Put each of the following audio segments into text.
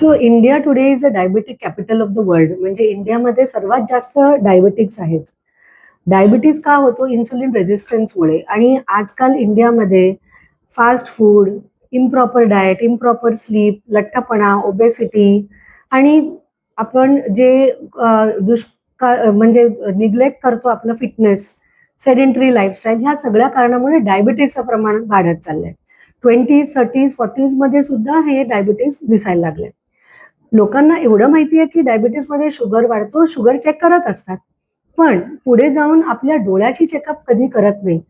So India today is a diabetic capital of the world म्हणजे इंडियामध्ये सर्वात जास्त डायबेटिक्स आहेत. डायबिटीज का होतो? इन्सुलिन रेझिस्टन्समुळे आणि आजकाल इंडियामध्ये fast food improper diet improper sleep लठ्ठपणा ओबेसिटी आणि आपण जे दुष्काळ दुष्का म्हणजे निग्लेक्ट करतो आपलं फिटनेस सेडेंटरी लाईफस्टाईल ह्या सगळ्या कारणामुळे डायबिटीजचं प्रमाण वाढत चाललंय. ट्वेंटीज थर्टीज फोर्टीजमध्ये सुद्धा हे डायबिटीज दिसायला लागले. लोकांना एवढं माहिती आहे की डायबिटीसमध्ये शुगर वाढतो शुगर चेक करत असतात. पण पुढे जाऊन आपल्या डोळ्याची चेकअप कधी करत नाही.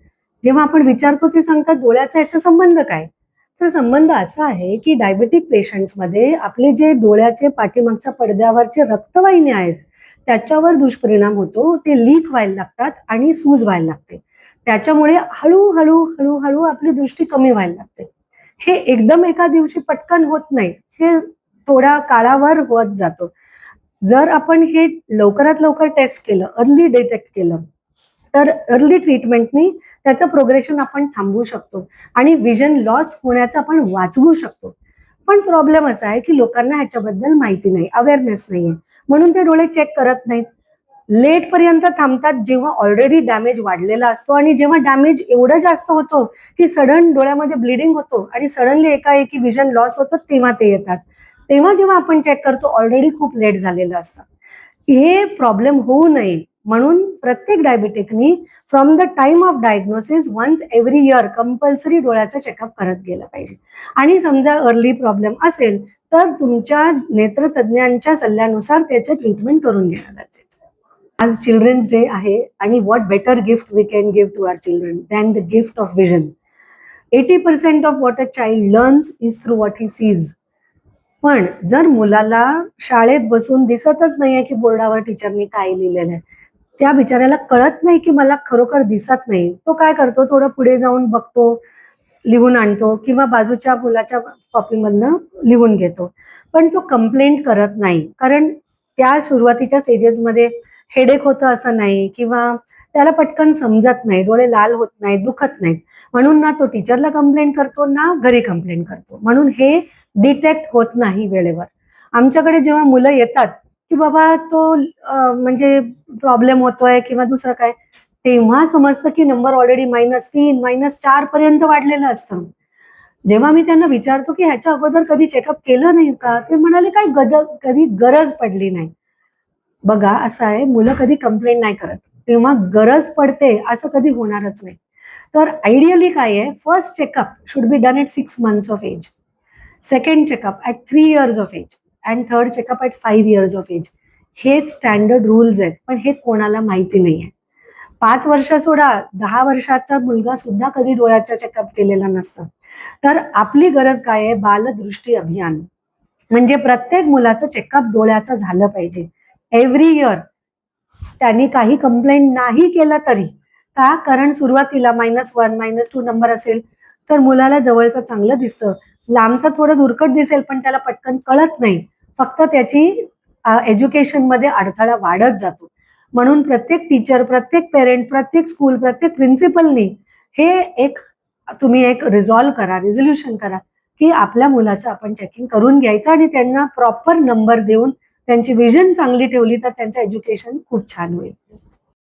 जेव्हा आपण विचारतो ते सांगतात डोळ्याचा याचा संबंध काय? तर संबंध असा आहे की डायबेटिक पेशंट्समध्ये आपले जे डोळ्याचे पाठीमागच्या पडद्यावरचे रक्तवाहिन्या आहेत त्याच्यावर दुष्परिणाम होतो. ते लीक व्हायला लागतात आणि सूज व्हायला लागते. त्याच्यामुळे हळूहळू हळूहळू आपली दृष्टी कमी व्हायला लागते. हे एकदम एका दिवशी पटकन होत नाही. हे थोड्या काळावर होत जातो. जर आपण हे लवकरात लवकर टेस्ट केलं अर्ली डिटेक्ट केलं तर अर्ली ट्रीटमेंटनी त्याचं प्रोग्रेशन आपण थांबवू शकतो आणि विजन लॉस होण्याचं आपण वाचवू शकतो. पण प्रॉब्लेम असा आहे की लोकांना ह्याच्याबद्दल माहिती नाही अवेअरनेस नाही आहे म्हणून ते डोळे चेक करत नाहीत. लेट पर्यंत थांबतात जेव्हा ऑलरेडी डॅमेज वाढलेला असतो आणि जेव्हा डॅमेज एवढं जास्त होतो की सडन डोळ्यामध्ये ब्लिडिंग होतो आणि सडनली एकाएकी विजन लॉस होतो तेव्हा ते येतात. तेव्हा जेव्हा आपण चेक करतो ऑलरेडी खूप लेट झालेलं असतं. हे प्रॉब्लेम होऊ नये. म्हणून प्रत्येक डायबिटिकनी from the time of diagnosis once every year compulsory डोळ्याचा checkup करत गेलं पाहिजे. आणि समजा अर्ली प्रॉब्लेम असेल तर तुमच्या नेत्रतज्ञांच्या सल्ल्यानुसार त्याचं ट्रीटमेंट करून घेणं गरजेचं आज चिल्ड्रन्स डे आहे आणि what better gift we can give to our children than the gift of vision eighty percent of what a child learns is through what he sees पण जर मुलाला शाळेत बसून दिसतच नाहीये की बोर्डावर टीचरनी काय लिहिलेलं आहे त्या बिचाऱ्याला कळत नाही की मला खरोखर दिसत नाही. तो काय करतो? थोडं पुढे जाऊन बघतो लिहून आणतो किंवा बाजूच्या मुलाच्या कॉपीमधनं लिहून घेतो. पण तो कंप्लेंट करत नाही. कारण त्या सुरुवातीच्या स्टेजेसमध्ये हेडेक होतं असं नाही किंवा त्याला पटकन समजत नाही डोळे लाल होत नाहीत दुखत नाहीत. म्हणून ना तो टीचरला कंप्लेंट करतो ना घरी कंप्लेंट करतो. म्हणून हे डिटेक्ट होत नाही वेळेवर. आमच्याकडे जेव्हा मुलं येतात की बाबा तो म्हणजे प्रॉब्लेम होतोय किंवा दुसरं काय तेव्हा समजतं की नंबर ऑलरेडी मायनस तीन मायनस चार पर्यंत वाढलेलं असतं. जेव्हा मी त्यांना विचारतो की ह्याच्या अगोदर कधी चेकअप केलं नाही का ते म्हणाले काय गद कधी गरज पडली नाही. बघा असं आहे मुलं कधी कंप्लेंट नाही करत. तेव्हा गरज पडते असं कधी होणारच नाही. तर आयडियली काय आहे first checkup should be done at six months of age second checkup at three years of age and third checkup at five years of age हे स्टँडर्ड रूल्स आहेत पण हे कोणाला माहिती नाही आहे पाच वर्ष सोडा दहा वर्षाचा मुलगा सुद्धा कधी डोळ्याचा चेकअप केलेला नसतं. तर आपली गरज काय आहे? बालदृष्टी अभियान. म्हणजे प्रत्येक मुलाचं चेकअप डोळ्याचं झालं पाहिजे. एव्हरी इयर त्यांनी काही कंप्लेंट नाही केलं तरी. का? कारण सुरुवातीला minus one minus two number असेल तर मुलाला जवळचं चांगलं दिसतं. लांबचं थोडं दुर्कट दिसेल पण त्याला पटकन कळत नाही. फक्त त्याची एज्युकेशनमध्ये अडथळा वाढत जातो. म्हणून प्रत्येक टीचर प्रत्येक पेरेंट प्रत्येक स्कूल प्रत्येक प्रिन्सिपलनी हे एक तुम्ही एक रिझॉल्व्ह करा रिझोल्युशन करा की आपल्या मुलाचं आपण चेकिंग करून घ्यायचं आणि त्यांना प्रॉपर नंबर देऊन त्यांची विजन चांगली ठेवली तर त्यांचं एज्युकेशन खूप छान होईल.